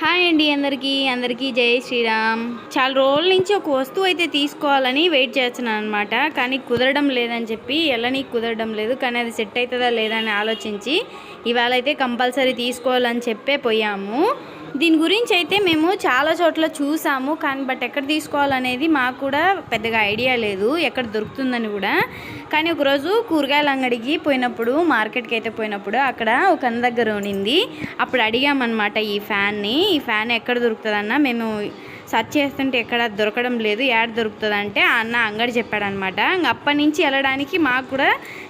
Hi అండి అందరికీ అందరికీ జై శ్రీరామ్. చాలా రోజుల నుంచి ఒక వస్తువు అయితే తీసుకోవాలని వెయిట్ చేస్తున్నాను అనమాట కానీ కుదరడం లేదని చెప్పి ఎలాని కుదరడం లేదు కానీ అది సెట్ అవుతుందా లేదా అని ఆలోచించి ఇవాళ అయితే కంపల్సరీ తీసుకోవాలని చెప్పే పోయాము. దీని గురించి అయితే మేము చాలా చోట్ల చూసాము కానీ బట్ ఎక్కడ తీసుకోవాలనేది మాకు కూడా పెద్దగా ఐడియా లేదు ఎక్కడ దొరుకుతుందని కూడా. కానీ ఒకరోజు కూరగాయల అంగడికి పోయినప్పుడు మార్కెట్కి అయితే పోయినప్పుడు అక్కడ ఒక అన్న దగ్గర ఉన్నింది. అప్పుడు అడిగామన్నమాట ఈ ఫ్యాన్ని ఈ ఫ్యాన్ ఎక్కడ దొరుకుతుందన్న. మేము సర్చ్ చేస్తుంటే ఎక్కడ దొరకడం లేదు యాడ్ దొరుకుతుంది అంటే అన్న అంగడి చెప్పాడనమాట. ఇంక అప్పటి నుంచి వెళ్ళడానికి మాకు కూడా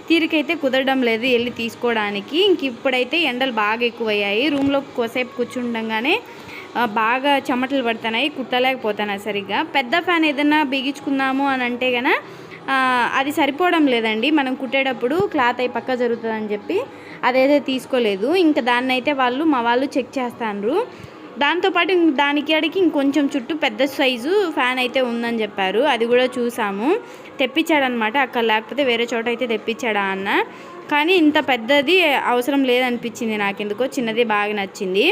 తీరికైతే కుదరడం లేదు వెళ్ళి తీసుకోవడానికి. ఇంక ఇప్పుడైతే ఎండలు బాగా ఎక్కువయ్యాయి. రూమ్లో కోసేపు కూర్చుండగానే బాగా చెమటలు పడుతున్నాయి కుట్టలేకపోతున్నాయి సరిగ్గా. పెద్ద ఫ్యాన్ ఏదైనా బిగించుకుందాము అని అంటే గన అది సరిపోవడం లేదండి. మనం కుట్టేటప్పుడు క్లాత్ అయి పక్క జరుగుతుందని చెప్పి అదైతే తీసుకోలేదు. ఇంకా దాన్ని అయితే వాళ్ళు మా వాళ్ళు చెక్ చేస్తాండ్రు. దాంతోపాటు దానికి అడిగి ఇంకొంచెం చుట్టూ పెద్ద సైజు ఫ్యాన్ అయితే ఉందని చెప్పారు. అది కూడా చూసాము. తెప్పించాడనమాట అక్కడ లేకపోతే వేరే చోట అయితే తెప్పించాడా అన్న. కానీ ఇంత పెద్దది అవసరం లేదనిపించింది నాకెందుకో. చిన్నది బాగా నచ్చింది.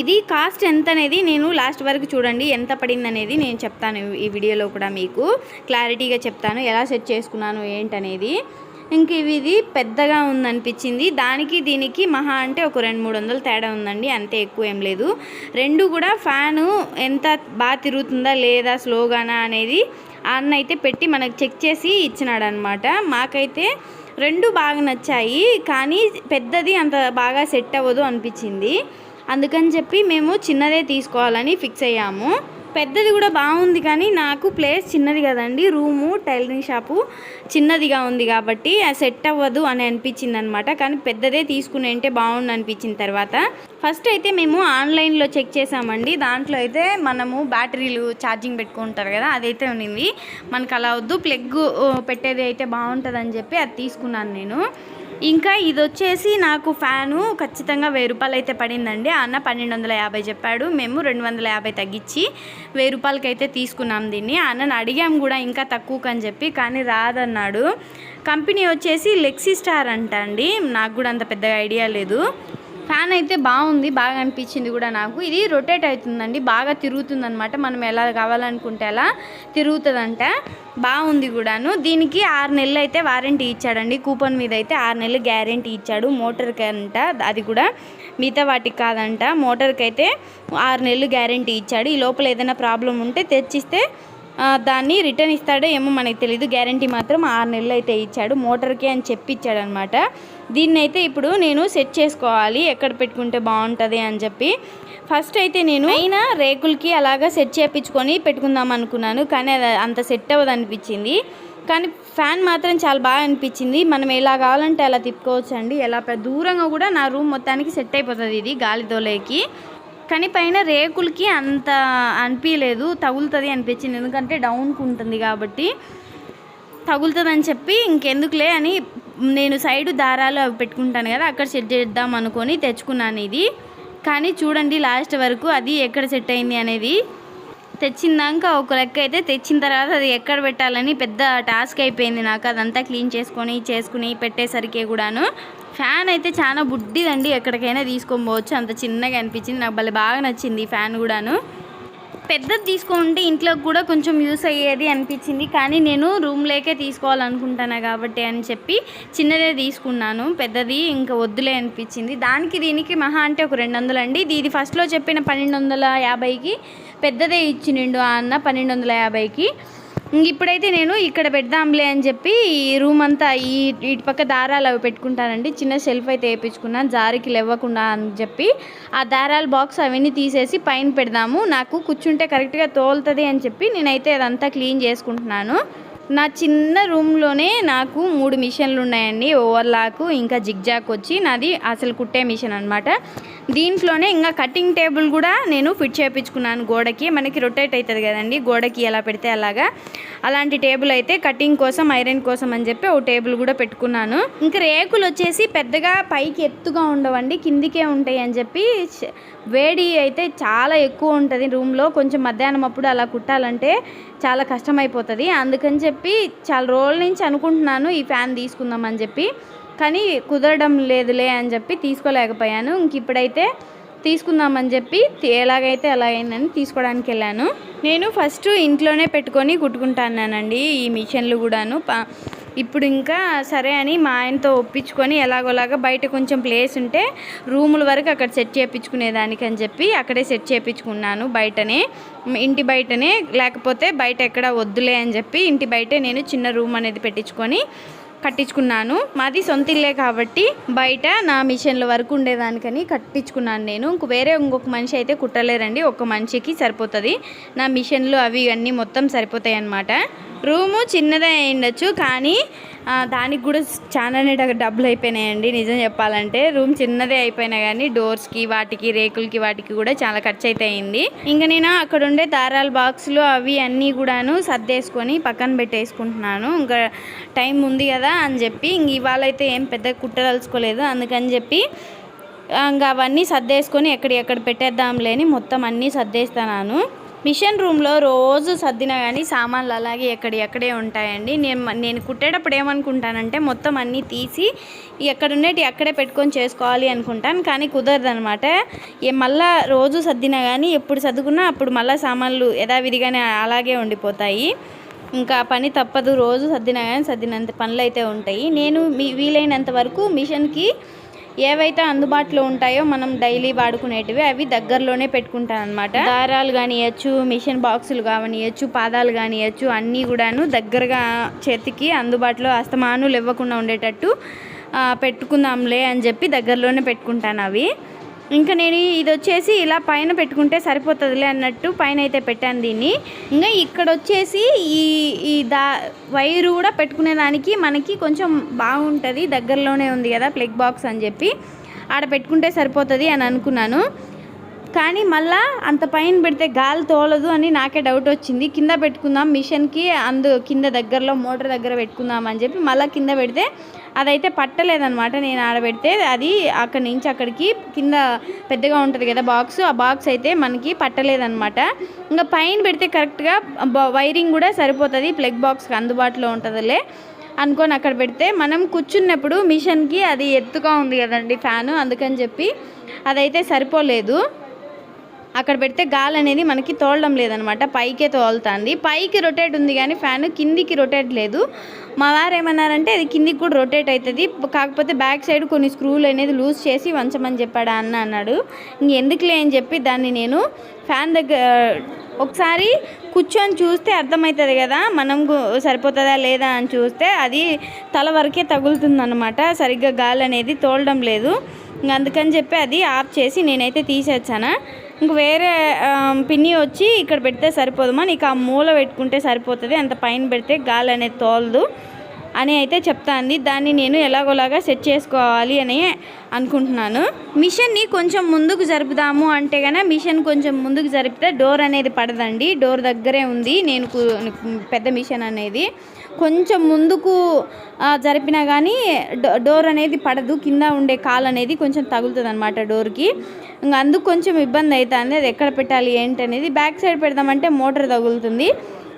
ఇది కాస్ట్ ఎంత అనేది నేను లాస్ట్ వరకు చూడండి. ఎంత పడింది అనేది నేను చెప్తాను ఈ వీడియోలో కూడా మీకు. క్లారిటీగా చెప్తాను. ఎలా సెట్ చేసుకున్నాను ఏంటనేది. ఇంక ఇవి ఇది పెద్దగా ఉందనిపించింది. దానికి దీనికి మహా అంటే ఒక రెండు మూడు వందలు తేడా ఉందండి. అంతే ఎక్కువ ఏం లేదు. రెండు కూడా ఫ్యాను ఎంత బాగా తిరుగుతుందా లేదా స్లోగానా అనేది అన్న అయితే పెట్టి మనకు చెక్ చేసి ఇచ్చినాడు అనమాట మాకైతే రెండు బాగా నచ్చాయి. కానీ పెద్దది అంత బాగా సెట్ అవ్వదు అనిపించింది. అందుకని చెప్పి మేము చిన్నదే తీసుకోవాలని ఫిక్స్ అయ్యాము. పెద్దది కూడా బాగుంది కానీ నాకు ప్లేస్ చిన్నది కదండి. రూము టైలరింగ్ షాపు చిన్నదిగా ఉంది కాబట్టి అది సెట్ అవ్వదు అని అనిపించింది అనమాట కానీ పెద్దదే తీసుకుని అంటే బాగుండు అనిపించిన తర్వాత ఫస్ట్ అయితే మేము ఆన్లైన్లో చెక్ చేసామండి. దాంట్లో అయితే మనము బ్యాటరీలు ఛార్జింగ్ పెట్టుకుంటారు కదా అదైతే ఉన్నింది. మనకు అలా వద్దు ప్లగ్ పెట్టేది అయితే బాగుంటుందని చెప్పి అది తీసుకున్నాను నేను. ఇంకా ఇది వచ్చేసి నాకు ఫ్యాను ఖచ్చితంగా వెయ్యి రూపాయలు అయితే పడిందండి అన్న పన్నెండు వందల యాభై చెప్పాడు. మేము రెండు వందల యాభై తగ్గించి వెయ్యి రూపాయలకి అయితే తీసుకున్నాం దీన్ని. అన్నను అడిగాం కూడా ఇంకా తక్కువకు అని చెప్పి కానీ రాదన్నాడు. కంపెనీ వచ్చేసి లెక్సీ స్టార్ అంట అండి నాకు కూడా అంత పెద్దగా ఐడియా లేదు. ఫ్యాన్ అయితే బాగుంది బాగా అనిపించింది కూడా నాకు. ఇది రొటేట్ అవుతుందండి బాగా తిరుగుతుంది అనమాట మనం ఎలా కావాలనుకుంటే అలా తిరుగుతుందంట. బాగుంది కూడాను. దీనికి ఆరు నెలలు అయితే వారంటీ ఇచ్చాడండి. కూపన్ మీద అయితే ఆరు నెలలు గ్యారంటీ ఇచ్చాడు. మోటార్కి అంట అది కూడా మిగతా వాటికి కాదంట. మోటార్కి అయితే ఆరు నెలలు గ్యారంటీ ఇచ్చాడు. ఈ లోపల ఏదైనా ప్రాబ్లం ఉంటే తెచ్చిస్తే దాన్ని రిటర్న్ ఇస్తాడో ఏమో మనకి తెలియదు గ్యారంటీ మాత్రం ఆరు నెలలు అయితే ఇచ్చాడు. మోటార్కి అని చెప్పి ఇచ్చాడనమాట దీన్ని అయితే ఇప్పుడు నేను సెట్ చేసుకోవాలి. ఎక్కడ పెట్టుకుంటే బాగుంటుంది అని చెప్పి. ఫస్ట్ అయితే నేను అయినా రేకులకి అలాగా సెట్ చేయించుకొని పెట్టుకుందాం అనుకున్నాను. కానీ అది అంత సెట్ అవ్వదు అనిపించింది. కానీ ఫ్యాన్ మాత్రం చాలా బాగా అనిపించింది. మనం ఎలా కావాలంటే అలా తిప్పుకోవచ్చు అండి ఎలా దూరంగా కూడా నా రూమ్ మొత్తానికి సెట్ అయిపోతుంది ఇది గాలి దోలేకి కానీ పైన రేకులకి అంత అనిపించలేదు తగులుతుంది అనిపించింది. ఎందుకంటే డౌన్కి ఉంటుంది కాబట్టి తగులుతుందని చెప్పి ఇంకెందుకులే అని నేను సైడ్ దారాలు అవి పెట్టుకుంటాను కదా అక్కడ సెట్ చేద్దాం అనుకొని తెచ్చుకున్నాను ఇది. కానీ చూడండి లాస్ట్ వరకు అది ఎక్కడ సెట్ అయింది అనేది. తెచ్చిందాక ఒక లెక్క అయితే తెచ్చిన తర్వాత అది ఎక్కడ పెట్టాలని పెద్ద టాస్క్ అయిపోయింది నాకు. అదంతా క్లీన్ చేసుకొని చేసుకుని పెట్టేసరికి కూడాను. ఫ్యాన్ అయితే చాలా బుడ్డిదండి. ఎక్కడికైనా తీసుకొని పోవచ్చు అంత చిన్నగా అనిపించింది. నాకు భలే బాగా నచ్చింది ఈ ఫ్యాన్ కూడాను. పెద్దది తీసుకుంటే ఇంట్లోకి కూడా కొంచెం యూస్ అయ్యేది అనిపించింది. కానీ నేను రూమ్లోకే తీసుకోవాలనుకుంటాను కాబట్టి అని చెప్పి చిన్నదే తీసుకున్నాను. పెద్దది ఇంకా వద్దులే అనిపించింది. దానికి దీనికి మహా అంటే ఒక రెండు వందలు అండి. ఇది ఫస్ట్లో చెప్పిన పన్నెండు వందల యాభైకి పెద్దదే ఇచ్చినిండు ఆ అన్న పన్నెండు వందల యాభైకి. ఇప్పుడైతే నేను ఇక్కడ పెడదాంలే అని చెప్పి ఈ రూమ్ అంతా ఈ ఇటు పక్క దారాలు అవి పెట్టుకుంటానండి. చిన్న షెల్ఫ్ అయితే వేయించుకున్నాను జారికి లేవ్వకుండా అని చెప్పి ఆ దారాల బాక్స్ అవన్నీ తీసేసి పైన పెడదాము. నాకు కూర్చుంటే కరెక్ట్గా తోలుతుంది అని చెప్పి నేనైతే అదంతా క్లీన్ చేసుకుంటున్నాను. నా చిన్న రూమ్లోనే నాకు మూడు మిషన్లు ఉన్నాయండి. ఓవర్లాక్ ఇంకా జిగ్జాక్ వచ్చి నాది అసలు కుట్టే మిషన్ అనమాట దీంట్లోనే ఇంకా కటింగ్ టేబుల్ కూడా నేను ఫిట్ చేయించుకున్నాను గోడకి. మనకి రొటేట్ అవుతుంది కదండి గోడకి ఎలా పెడితే అలాగా. అలాంటి టేబుల్ అయితే కటింగ్ కోసం ఐరన్ కోసం అని చెప్పి ఓ టేబుల్ కూడా పెట్టుకున్నాను. ఇంకా రేకులు వచ్చేసి పెద్దగా పైకి ఎత్తుగా ఉండవండి కిందికే ఉంటాయి అని చెప్పి వేడి అయితే చాలా ఎక్కువ ఉంటుంది రూమ్లో. కొంచెం మధ్యాహ్నం అప్పుడు అలా కుట్టాలంటే చాలా కష్టమైపోతుంది. అందుకని చెప్పి చాలా రోజుల నుంచి అనుకుంటున్నాను ఈ ఫ్యాన్ తీసుకుందాం అని చెప్పి. కానీ కుదరడం లేదులే అని చెప్పి తీసుకోలేకపోయాను. ఇంక ఇప్పుడైతే తీసుకుందామని చెప్పి ఎలాగైతే ఎలాగైతే అయిందని తీసుకోవడానికి వెళ్ళాను. నేను ఫస్ట్ ఇంట్లోనే పెట్టుకొని కుట్టుకుంటానండి ఈ మిషన్లు కూడాను. ప- ఇప్పుడు ఇంకా సరే అని మా ఆయనతో ఒప్పించుకొని ఎలాగోలాగా బయట కొంచెం ప్లేస్ ఉంటే రూముల వరకు అక్కడ సెట్ చేయించుకునేదానికి అని చెప్పి అక్కడే సెట్ చేయించుకున్నాను బయటనే. ఇంటి బయటనే. లేకపోతే బయట ఎక్కడ వద్దులే అని చెప్పి ఇంటి బయటే నేను చిన్న రూమ్ అనేది పెట్టించుకొని కట్టించుకున్నాను. మాది సొంత ఇల్లే కాబట్టి బయట నా మిషన్ల వరకు ఉండేదానికని కట్టించుకున్నాను నేను. ఇంక వేరే ఇంకొక మనిషి అయితే కుట్టలేరండి. ఒక మనిషికి సరిపోతుంది. నా మిషన్లు అవి అన్నీ మొత్తం సరిపోతాయి అన్నమాట రూము చిన్నదే అయి ఉండొచ్చు కానీ దానికి కూడా చాలానే డబ్బులు అయిపోయినాయండి. నిజం చెప్పాలంటే రూమ్ చిన్నదే అయిపోయినా కానీ డోర్స్కి వాటికి రేకులకి వాటికి కూడా చాలా ఖర్చు అయితే అయింది ఇంకా నేను అక్కడ ఉండే దారాల బాక్సులు అవి అన్నీ కూడాను సర్దేసుకొని పక్కన పెట్టేసుకుంటున్నాను. ఇంకా టైం ఉంది కదా అని చెప్పి ఇంక ఇవాళ అయితే ఏం పెద్ద కుట్టదలుచుకోలేదు అందుకని చెప్పి ఇంకా అవన్నీ సర్దేసుకొని ఎక్కడ ఎక్కడ పెట్టేద్దాంలే అని మొత్తం అన్నీ సర్దేస్తాను మిషన్ రూమ్లో రోజు సర్దినా కానీ సామాన్లు అలాగే ఎక్కడెక్కడే ఉంటాయండి. నేను నేను కుట్టేటప్పుడు ఏమనుకుంటానంటే మొత్తం అన్నీ తీసి ఎక్కడ ఉండేటి అక్కడే పెట్టుకొని చేసుకోవాలి అనుకుంటాను కానీ కుదరదు అనమాట మళ్ళా రోజు సర్దినా కానీ ఎప్పుడు సర్దుకున్నా అప్పుడు మళ్ళీ సామాన్లు యథావిధిగానే అలాగే ఉండిపోతాయి. ఇంకా పని తప్పదు రోజు సర్దినా కానీ సర్దినంత పనులు అయితే ఉంటాయి. నేను మీ వీలైనంత వరకు మిషన్కి ఏవైతే అందుబాటులో ఉంటాయో మనం డైలీ వాడుకునేటివి అవి దగ్గరలోనే పెట్టుకుంటాను అనమాట దారాలు కానియచ్చు మిషన్ బాక్సులు కానియచ్చు పాదాలు కానియచ్చు అన్నీ కూడాను దగ్గరగా చేతికి అందుబాటులో అస్తమానులు ఇవ్వకుండా ఉండేటట్టు పెట్టుకుందాంలే అని చెప్పి దగ్గరలోనే పెట్టుకుంటాను అవి. ఇంకా నేను ఇది వచ్చేసి ఇలా పైన పెట్టుకుంటే సరిపోతుందిలే అన్నట్టు పైన అయితే పెట్టాను దీన్ని. ఇంకా ఇక్కడ వచ్చేసి ఈ ఈ దా వైరు కూడా పెట్టుకునేదానికి మనకి కొంచెం బాగుంటుంది. దగ్గరలోనే ఉంది కదా ప్లగ్ బాక్స్ అని చెప్పి. ఆడ పెట్టుకుంటే సరిపోతుంది అని అనుకున్నాను. కానీ మళ్ళా అంత పైన పెడితే గాలి తోలదు అని నాకే డౌట్ వచ్చింది. కింద పెట్టుకుందాం మిషన్కి అందు కింద దగ్గరలో మోటార్ దగ్గర పెట్టుకుందాం అని చెప్పి మళ్ళీ కింద పెడితే అదైతే పట్టలేదనమాట నేను ఆడబెడితే అది అక్కడి నుంచి అక్కడికి కింద పెద్దగా ఉంటుంది కదా బాక్స్ ఆ బాక్స్ అయితే మనకి పట్టలేదనమాట ఇంకా పైన పెడితే కరెక్ట్గా వైరింగ్ కూడా సరిపోతుంది ప్లగ్ బాక్స్కి అందుబాటులో ఉంటుందిలే అనుకొని అక్కడ పెడితే మనం కూర్చున్నప్పుడు మిషన్కి అది ఎత్తుగా ఉంది కదండి ఫ్యాను అందుకని చెప్పి అదైతే సరిపోలేదు. అక్కడ పెడితే గాలి అనేది మనకి తోలడం లేదనమాట. పైకే తోలుతుంది. పైకి రొటేట్ ఉంది కానీ ఫ్యాన్ కిందికి రొటేట్ లేదు. మా వారు ఏమన్నారంటే అది కిందికి కూడా రొటేట్ అవుతుంది కాకపోతే బ్యాక్ సైడ్ కొన్ని స్క్రూలు అనేది లూజ్ చేసి వంచమని చెప్పాడా అన్న అన్నాడు. ఇంకెందుకులే అని చెప్పి దాన్ని నేను ఫ్యాన్ దగ్గర ఒకసారి కూర్చొని చూస్తే అర్థమవుతుంది కదా. మనం సరిపోతుందా లేదా అని చూస్తే అది తల వరకే తగులుతుందన్నమాట సరిగ్గా గాలి అనేది తోలడం లేదు. ఇంక అందుకని చెప్పి అది ఆఫ్ చేసి నేనైతే తీసేచ్చాను. ఇంక వేరే పిన్ని వచ్చి ఇక్కడ పెడితే సరిపోదమ్మా నీకు ఆ మూల పెట్టుకుంటే సరిపోతుంది అంత పైన పెడితే గాలి అనేది తోలదు అని అయితే చెప్తాంది. దాన్ని నేను ఎలాగోలాగా సెట్ చేసుకోవాలి అని అనుకుంటున్నాను. మిషన్ని కొంచెం ముందుకు జరుపుదాము అంటే కనుక మిషన్ కొంచెం ముందుకు జరిపితే డోర్ అనేది పడదండి. డోర్ దగ్గరే ఉంది. నేను పెద్ద మిషన్ అనేది. కొంచెం ముందుకు జరిపినా కానీ డో- డోర్ అనేది పడదు. కింద ఉండే కాల్ అనేది కొంచెం తగులుతుంది అనమాట డోర్కి. ఇంకా అందుకు కొంచెం ఇబ్బంది అవుతుంది అది ఎక్కడ పెట్టాలి ఏంటి అనేది. బ్యాక్ సైడ్ పెడదామంటే మోటార్ తగులుతుంది.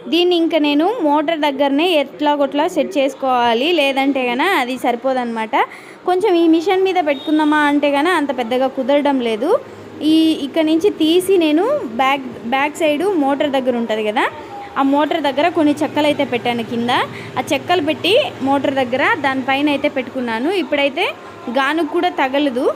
దీన్ని ఇంకా నేను మోటార్ దగ్గరనే ఎట్లా కొట్లా సెట్ చేసుకోవాలి. లేదంటే కనుక అది సరిపోదన్నమాట. కొంచెం ఈ మిషన్ మీద పెట్టుకుందామా అంటే కనుక అంత పెద్దగా కుదరడం లేదు. ఈ ఇక్కడ నుంచి తీసి నేను బ్యాక్ బ్యాక్ సైడు మోటార్ దగ్గర ఉంటుంది కదా ఆ మోటార్ దగ్గర కొన్ని చెక్కలు అయితే పెట్టాను కింద. ఆ చెక్కలు పెట్టి మోటార్ దగ్గర దానిపైన అయితే పెట్టుకున్నాను. ఇప్పుడైతే గానుకు కూడా తగలదు.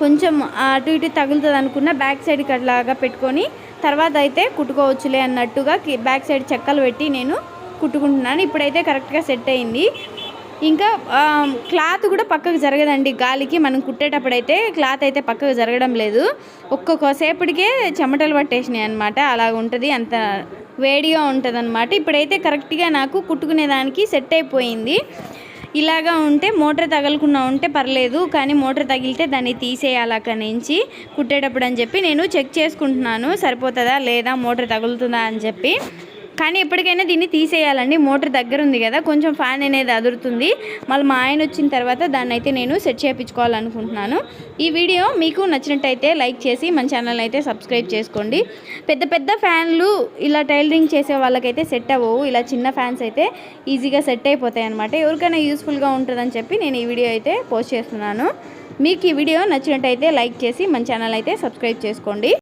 కొంచెం అటు ఇటు తగులుతుంది అనుకున్న బ్యాక్ సైడ్కి అట్లాగా పెట్టుకొని తర్వాత అయితే కుట్టుకోవచ్చులే అన్నట్టుగా బ్యాక్ సైడ్ చెక్కలు పెట్టి నేను కుట్టుకుంటున్నాను. ఇప్పుడైతే కరెక్ట్గా సెట్ అయింది. ఇంకా క్లాత్ కూడా పక్కకు జరగదండి గాలికి. మనం కుట్టేటప్పుడు అయితే క్లాత్ అయితే పక్కకు జరగడం లేదు. ఒక్కొక్క సేపటికే చెమటలు పట్టేసినాయి అనమాట అలా ఉంటుంది అంత వేడిగా ఉంటుంది అనమాట ఇప్పుడైతే కరెక్ట్గా నాకు కుట్టుకునేదానికి సెట్ అయిపోయింది. ఇలాగా ఉంటే మోటార్ తగలకుండా ఉంటే పర్లేదు కానీ మోటార్ తగిలితే దాన్ని తీసేయాలి అక్కడి నుంచి కుట్టేటప్పుడు అని చెప్పి నేను చెక్ చేసుకుంటున్నాను. సరిపోతుందా లేదా? మోటార్ తగులుతుందా అని చెప్పి. కానీ ఎప్పటికైనా దీన్ని తీసేయాలండి. మోటార్ దగ్గర ఉంది కదా కొంచెం ఫ్యాన్ అనేది అదురుతుంది. మళ్ళీ మా ఆయన వచ్చిన తర్వాత దాన్ని అయితే నేను సెట్ చేయించుకోవాలనుకుంటున్నాను. ఈ వీడియో మీకు నచ్చినట్టయితే లైక్ చేసి మన ఛానల్ అయితే సబ్స్క్రైబ్ చేసుకోండి. పెద్ద పెద్ద ఫ్యాన్లు ఇలా టైలరింగ్ చేసే వాళ్ళకైతే సెట్ అవ్వవు. ఇలా చిన్న ఫ్యాన్స్ అయితే ఈజీగా సెట్ అయిపోతాయి అనమాట ఎవరికైనా యూస్ఫుల్గా ఉంటుందని చెప్పి నేను ఈ వీడియో అయితే పోస్ట్ చేస్తున్నాను. మీకు ఈ వీడియో నచ్చినట్టయితే లైక్ చేసి మన ఛానల్ అయితే సబ్స్క్రైబ్ చేసుకోండి.